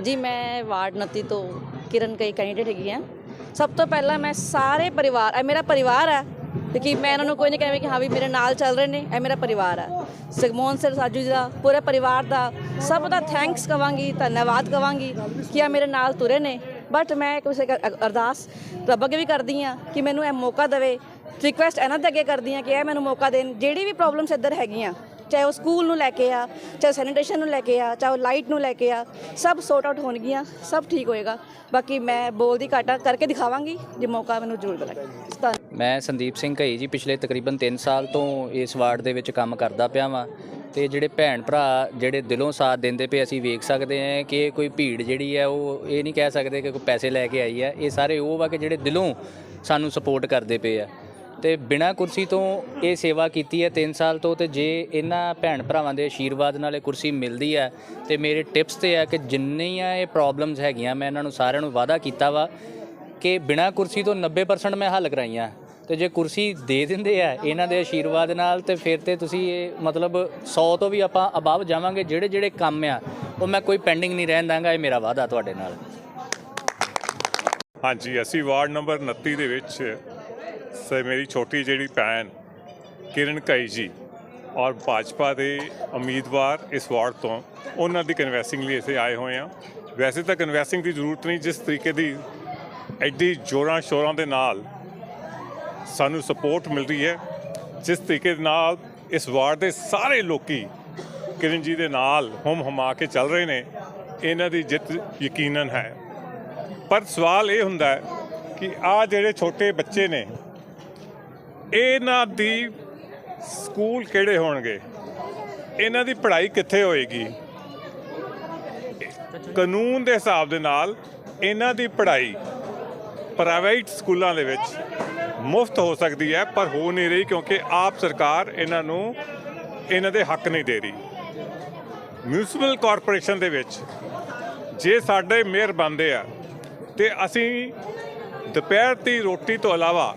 ਜੀ, ਮੈਂ ਵਾਰਡ 29 ਤੋਂ ਕਿਰਨ ਕਈ ਕੈਂਡੀਡੇਟ ਹੈਗੀ ਆ। ਸਭ ਤੋਂ ਪਹਿਲਾਂ ਮੈਂ ਸਾਰੇ ਪਰਿਵਾਰ, ਇਹ ਮੇਰਾ ਪਰਿਵਾਰ ਹੈ ਕਿ ਮੈਂ ਇਹਨਾਂ ਨੂੰ ਕੋਈ ਨਹੀਂ ਕਹਾਂ ਕਿ ਹਾਂ ਵੀ ਮੇਰੇ ਨਾਲ ਚੱਲ ਰਹੇ ਨੇ, ਇਹ ਮੇਰਾ ਪਰਿਵਾਰ ਹੈ ਸੁਖਮੋਹਨ ਸਿੰਘ ਸਾਜੂ ਜੀ ਦਾ, ਪੂਰੇ ਪਰਿਵਾਰ ਦਾ, ਸਭ ਦਾ ਥੈਂਕਸ ਕਵਾਂਗੀ, ਧੰਨਵਾਦ ਕਵਾਂਗੀ ਕਿ ਆ ਮੇਰੇ ਨਾਲ ਤੁਰੇ ਨੇ। ਬਟ ਮੈਂ ਕਿਸੇ ਅਰਦਾਸ ਰੱਬ ਅੱਗੇ ਵੀ ਕਰਦੀ ਆ ਕਿ ਮੈਨੂੰ ਇਹ ਮੌਕਾ ਦੇਵੇ। ਰਿਕੁਐਸਟ ਇਹਨਾਂ ਦੇ ਅੱਗੇ ਕਰਦੀ ਆ ਕਿ ਇਹ ਮੈਨੂੰ ਮੌਕਾ ਦੇਣ। ਜਿਹੜੀ ਵੀ ਪ੍ਰੋਬਲਮਸ ਇੱਧਰ ਹੈਗੀਆਂ ਚਾਹੇ ਉਹ ਸਕੂਲ ਨੂੰ ਲੈ ਕੇ ਆ, ਚਾਹੇ ਸੈਨੀਟੇਸ਼ਨ ਨੂੰ ਲੈ ਕੇ ਆ, ਚਾਹੇ ਉਹ ਲਾਈਟ ਨੂੰ ਲੈ ਕੇ ਆ, ਸਭ ਸੌਟ ਆਊਟ ਹੋਣਗੀਆਂ, ਸਭ ਠੀਕ ਹੋਏਗਾ। ਬਾਕੀ ਮੈਂ ਬੋਲਦੀ ਘਾਟਾ ਕਰਕੇ ਦਿਖਾਵਾਂਗੀ, ਜੇ ਮੌਕਾ ਮੈਨੂੰ ਜ਼ਰੂਰ ਮਿਲੇ। ਮੈਂ ਸੰਦੀਪ ਸਿੰਘ ਘਈ ਜੀ, ਪਿਛਲੇ ਤਕਰੀਬਨ 3 ਸਾਲ ਤੋਂ ਇਸ ਵਾਰਡ ਦੇ ਵਿੱਚ ਕੰਮ ਕਰਦਾ ਪਿਆ ਵਾਂ। ਤੇ ਜਿਹੜੇ ਭੈਣ ਭਰਾ, ਜਿਹੜੇ ਦਿਲੋਂ ਸਾਥ ਦਿੰਦੇ ਪਏ ਅਸੀਂ ਵੇਖ ਸਕਦੇ ਹਾਂ ਕਿ ਕੋਈ ਭੀੜ ਜਿਹੜੀ ਹੈ, ਉਹ ਇਹ ਨਹੀਂ ਕਹਿ ਸਕਦੇ ਕਿ ਕੋਈ ਪੈਸੇ ਲੈ ਕੇ ਆਈ ਹੈ। ਇਹ ਸਾਰੇ ਉਹ ਵਾ ਕਿ ਜਿਹੜੇ ਦਿਲੋਂ ਸਾਨੂੰ ਸਪੋਰਟ ਕਰਦੇ ਪਏ ਆ। ਤੇ ਬਿਨਾਂ ਕੁਰਸੀ ਤੋਂ ਇਹ ਸੇਵਾ ਕੀਤੀ ਹੈ 3 ਸਾਲ ਤੋਂ ਤੇ ਜੇ ਇਹਨਾਂ ਭੈਣ ਭਰਾਵਾਂ ਦੇ ਆਸ਼ੀਰਵਾਦ ਨਾਲ ਇਹ ਕੁਰਸੀ ਮਿਲਦੀ ਹੈ, ਤੇ ਮੇਰੇ ਟਿਪਸ ਤੇ ਹੈ ਕਿ ਜਿੰਨੀਆਂ ਇਹ ਪ੍ਰੋਬਲਮਸ ਹੈਗੀਆਂ, ਮੈਂ ਇਹਨਾਂ ਨੂੰ ਸਾਰਿਆਂ ਨੂੰ ਵਾਅਦਾ ਕੀਤਾ ਵਾ ਕਿ ਬਿਨਾਂ ਕੁਰਸੀ ਤੋਂ 90% ਮੈਂ ਹੱਲ ਕਰਾਈਆਂ। ਤੇ ਜੇ ਕੁਰਸੀ ਦੇ ਦਿੰਦੇ ਆ ਇਹਨਾਂ ਦੇ ਆਸ਼ੀਰਵਾਦ ਨਾਲ, ਤੇ ਫਿਰ ਤੇ ਤੁਸੀਂ ਇਹ ਮਤਲਬ 100 ਤੋਂ ਵੀ ਆਪਾਂ ਅਬਵ ਜਾਵਾਂਗੇ, ਜਿਹੜੇ ਜਿਹੜੇ ਕੰਮ ਆ, ਉਹ ਮੈਂ ਕੋਈ ਪੈਂਡਿੰਗ ਨਹੀਂ ਰਹਿਣ ਦਾਂਗਾ, ਇਹ ਮੇਰਾ ਵਾਅਦਾ ਤੁਹਾਡੇ ਨਾਲ। ਹਾਂਜੀ, ਅਸੀਂ ਵਾਰਡ ਨੰਬਰ 29 ਦੇ ਵਿੱਚ ਸ ਮੇਰੀ ਛੋਟੀ ਜਿਹੜੀ ਭੈਣ ਕਿਰਨ ਕਾਈ ਜੀ ਔਰ ਭਾਜਪਾ ਦੇ ਉਮੀਦਵਾਰ ਇਸ ਵਾਰਡ ਤੋਂ, ਉਹਨਾਂ ਦੀ ਕਨਵੈਸਿੰਗ ਲਈ ਇੱਥੇ ਆਏ ਹੋਏ ਆ ਵੈਸੇ ਤਾਂ ਕਨਵੈਸਿੰਗ ਦੀ ਜ਼ਰੂਰਤ ਨਹੀਂ, ਜਿਸ ਤਰੀਕੇ ਦੀ ਐਡੀ ਜੋਰਾਂ ਸ਼ੋਰਾਂ ਦੇ ਨਾਲ ਸਾਨੂੰ ਸਪੋਰਟ ਮਿਲ ਰਹੀ ਹੈ, ਜਿਸ ਤਰੀਕੇ ਦੇ ਨਾਲ ਇਸ ਵਾਰਡ ਦੇ ਸਾਰੇ ਲੋਕੀ ਕਿਰਨ ਜੀ ਦੇ ਨਾਲ ਹਮ ਹਮਾ ਕੇ ਚੱਲ ਰਹੇ ਨੇ, ਇਹਨਾਂ ਦੀ ਜਿੱਤ ਯਕੀਨਨ ਹੈ। ਪਰ ਸਵਾਲ ਇਹ ਹੁੰਦਾ ਹੈ ਕਿ ਆ ਜਿਹੜੇ ਛੋਟੇ ਬੱਚੇ ਨੇ ਇਹਨਾਂ ਦੀ ਸਕੂਲ ਕਿਹੜੇ ਹੋਣਗੇ? ਇਹਨਾਂ ਦੀ ਪੜ੍ਹਾਈ ਕਿੱਥੇ ਹੋਏਗੀ? ਕਾਨੂੰਨ ਦੇ ਹਿਸਾਬ ਦੇ ਨਾਲ ਇਹਨਾਂ ਦੀ ਪੜ੍ਹਾਈ ਪ੍ਰਾਈਵੇਟ ਸਕੂਲਾਂ ਦੇ ਵਿੱਚ ਮੁਫਤ ਹੋ ਸਕਦੀ ਹੈ, ਪਰ ਹੋ ਨਹੀਂ ਰਹੀ ਕਿਉਂਕਿ ਆਪ ਸਰਕਾਰ ਇਹਨਾਂ ਨੂੰ ਇਹਨਾਂ ਦੇ ਹੱਕ ਨਹੀਂ ਦੇ ਰਹੀ। ਮਿਊਨਿਸਪਲ ਕਾਰਪੋਰੇਸ਼ਨ ਦੇ ਵਿੱਚ ਜੇ ਸਾਡੇ ਮੇਅਰ ਬਣਦੇ ਆ ਤੇ ਅਸੀਂ ਦੁਪਹਿਰ ਦੀ ਰੋਟੀ ਤੋਂ ਇਲਾਵਾ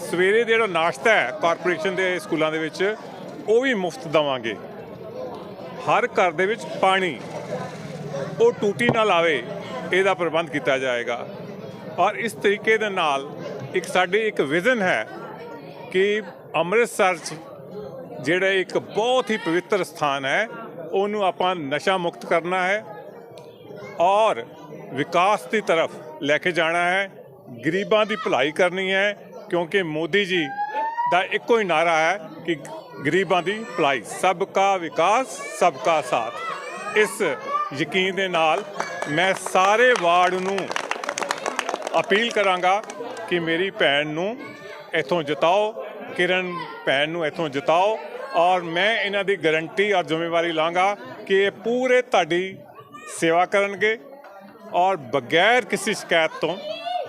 ਸਵੇਰੇ ਜਿਹੜਾ ਨਾਸ਼ਤਾ ਹੈ ਕਾਰਪੋਰੇਸ਼ਨ ਦੇ ਸਕੂਲਾਂ ਦੇ ਵਿੱਚ, ਉਹ ਵੀ ਮੁਫਤ ਦਵਾਂਗੇ। ਹਰ ਘਰ ਦੇ ਵਿੱਚ ਪਾਣੀ, ਉਹ ਟੂਟੀ ਨਾਲ ਆਵੇ ਇਹਦਾ ਪ੍ਰਬੰਧ ਕੀਤਾ ਜਾਏਗਾ। ਔਰ ਇਸ ਤਰੀਕੇ ਦੇ ਨਾਲ ਇੱਕ ਸਾਡੀ ਇੱਕ ਵਿਜ਼ਨ ਹੈ ਕਿ ਅੰਮ੍ਰਿਤਸਰ 'ਚ ਜਿਹੜਾ ਇੱਕ ਬਹੁਤ ਹੀ ਪਵਿੱਤਰ ਸਥਾਨ ਹੈ, ਉਹਨੂੰ ਆਪਾਂ ਨਸ਼ਾ ਮੁਕਤ ਕਰਨਾ ਹੈ ਔਰ ਵਿਕਾਸ ਦੀ ਤਰਫ ਲੈ ਕੇ ਜਾਣਾ ਹੈ, ਗਰੀਬਾਂ ਦੀ ਭਲਾਈ ਕਰਨੀ ਹੈ ਕਿਉਂਕਿ ਮੋਦੀ ਜੀ ਦਾ ਇੱਕੋ ਹੀ ਨਾਰਾ ਹੈ ਕਿ ਗਰੀਬਾਂ ਦੀ ਭਲਾਈ। ਸਭ ਕਾ ਵਿਕਾਸ, ਸਭ ਕਾ ਸਾਥ। ਇਸ ਯਕੀਨ ਦੇ ਨਾਲ ਮੈਂ ਸਾਰੇ ਵਾਰਡ ਨੂੰ ਅਪੀਲ ਕਰਾਂਗਾ ਕਿ ਮੇਰੀ ਭੈਣ ਨੂੰ ਇੱਥੋਂ ਜਿਤਾਓ, ਕਿਰਨ ਭੈਣ ਨੂੰ ਇੱਥੋਂ ਜਿਤਾਓ ਔਰ ਮੈਂ ਇਹਨਾਂ ਦੀ ਗਾਰੰਟੀ ਔਰ ਜ਼ਿੰਮੇਵਾਰੀ ਲਾਂਗਾ ਕਿ ਇਹ ਪੂਰੇ ਤੁਹਾਡੀ ਸੇਵਾ ਕਰਨਗੇ ਔਰ ਬਗੈਰ ਕਿਸੇ ਸ਼ਿਕਾਇਤ ਤੋਂ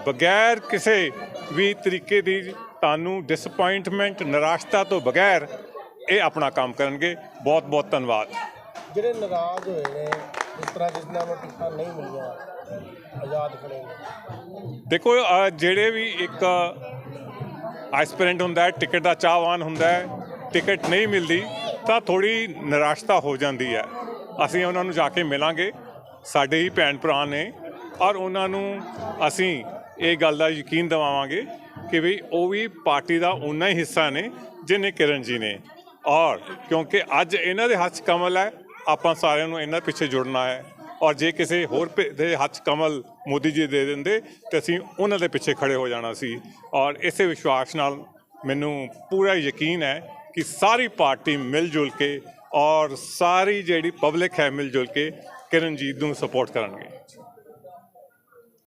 ਬਗੈਰ ਕਿਸੇ ਵੀ ਤਰੀਕੇ ਦੀ ਤੁਹਾਨੂੰ ਡਿਸਪਾਇੰਟਮੈਂਟ ਨਿਰਾਸ਼ਤਾ ਤੋਂ ਬਗੈਰ ਇਹ ਆਪਣਾ ਕੰਮ ਕਰਨਗੇ। ਬਹੁਤ ਬਹੁਤ ਧੰਨਵਾਦ। ਜਿਹੜੇ ਨਾਰਾਜ਼ ਹੋਏ ਨੇ ਇਸ ਤਰ੍ਹਾਂ ਜਿਨ੍ਹਾਂ ਨੂੰ ਟਿਕਟਾਂ ਨਹੀਂ ਮਿਲੀਆਂ ਆਜ਼ਾਦ ਨੇ। ਦੇਖੋ ਜਿਹੜੇ ਵੀ ਇੱਕ ਐਸਪੀਰੈਂਟ ਹੁੰਦਾ ਹੈ ਟਿਕਟ ਦਾ ਚਾਹਵਾਨ ਹੁੰਦਾ ਹੈ ਟਿਕਟ ਨਹੀਂ ਮਿਲਦੀ ਤਾਂ ਥੋੜੀ ਨਿਰਾਸ਼ਤਾ ਹੋ ਜਾਂਦੀ ਹੈ। ਅਸੀਂ ਉਹਨਾਂ ਨੂੰ ਜਾ ਕੇ ਮਿਲਾਂਗੇ। ਸਾਡੇ ਹੀ ਭੈਣ ਭਰਾ ਨੇ ਔਰ ਉਹਨਾਂ ਨੂੰ ਅਸੀਂ ਇਹ ਗੱਲ ਦਾ ਯਕੀਨ ਦਿਵਾਵਾਂਗੇ ਕਿ ਵੀ ਉਹ ਵੀ ਪਾਰਟੀ ਦਾ ਉਨਾ ਹੀ ਹਿੱਸਾ ਨੇ ਜਿੰਨੇ ਕਿਰਨ ਜੀ ਨੇ। ਔਰ ਕਿਉਂਕਿ ਅੱਜ ਇਹਨਾਂ ਦੇ ਹੱਥ 'ਚ ਕਮਲ ਹੈ, ਆਪਾਂ ਸਾਰਿਆਂ ਨੂੰ ਇਹਨਾਂ ਪਿੱਛੇ ਜੁੜਨਾ ਹੈ। ਔਰ ਜੇ ਕਿਸੇ ਹੋਰ ਪ- ਦੇ ਹੱਥ 'ਚ ਕਮਲ ਮੋਦੀ ਜੀ ਦੇ ਦਿੰਦੇ ਤੇ ਅਸੀਂ ਉਹਨਾਂ ਦੇ ਪਿੱਛੇ ਖੜੇ ਹੋ ਜਾਣਾ ਸੀ। ਔਰ ਇਸੇ ਵਿਸ਼ਵਾਸ ਨਾਲ ਮੈਨੂੰ ਪੂਰਾ ਯਕੀਨ ਹੈ ਕਿ ਸਾਰੀ ਪਾਰਟੀ ਮਿਲ ਜੁਲ ਕੇ ਔਰ ਸਾਰੀ ਜਿਹੜੀ ਪਬਲਿਕ ਹੈ ਮਿਲ ਜੁਲ ਕੇ ਕਿਰਨਜੀਤ ਨੂੰ ਸਪੋਰਟ ਕਰਨਗੇ।